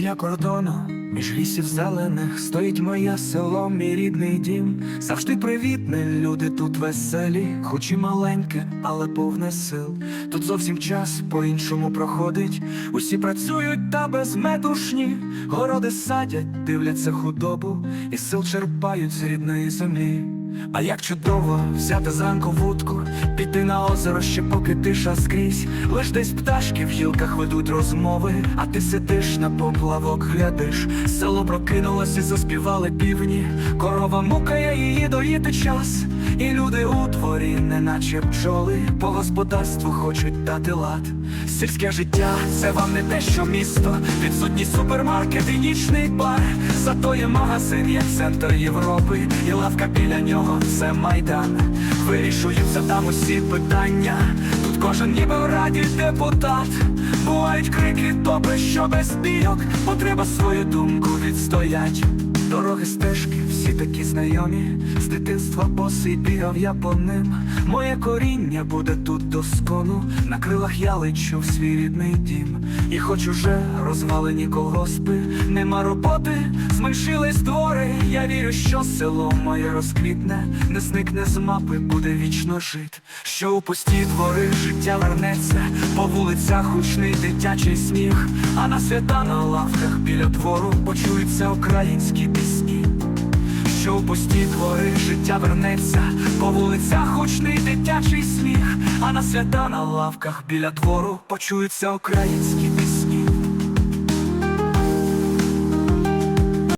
лінія кордону, між лісів зелених стоїть моє село, мій рідний дім. Завжди привітне, люди тут веселі, хоч і маленьке, але повне сил. Тут зовсім час по-іншому проходить. Усі працюють та безметушні, городи садять, дивляться худобу, і сил черпають з рідної землі. А як чудово взяти зранку вудку, піти на озеро ще поки тиша скрізь. Лиш десь пташки в гілках ведуть розмови, а ти сидиш на поплавок, глядиш. Село прокинулось і заспівали півні. Корова мукає її доїти час. І люди у дворі, неначе пчоли, по господарству хочуть дати лад. Сільське життя це вам не те, що місто, відсутній супермаркет і нічний бар. Зато є магазин, як центр Європи, і лавка біля нього це майдан. Вирішуються там усі питання. Тут кожен ніби в раді депутат. Бувають крики, добре, що без бійок, бо треба свою думку відстоять. Дороги, стежки, такі знайомі, з дитинства босий бігав я по ним. Моє коріння буде тут до скону, на крилах я лечу в свій рідний дім. І хоч уже розвалені колгоспи, нема роботи, зменшились двори. Я вірю, що село моє розквітне, не зникне з мапи, буде вічно жит. Що у пусті двори життя вернеться, по вулицях гучний дитячий сміх, а на свята на лавках біля двору почуються українські пісні. Пусті твори життя вернеться, по вулицях гучний дитячий сміх, а на свята на лавках біля двору почуються українські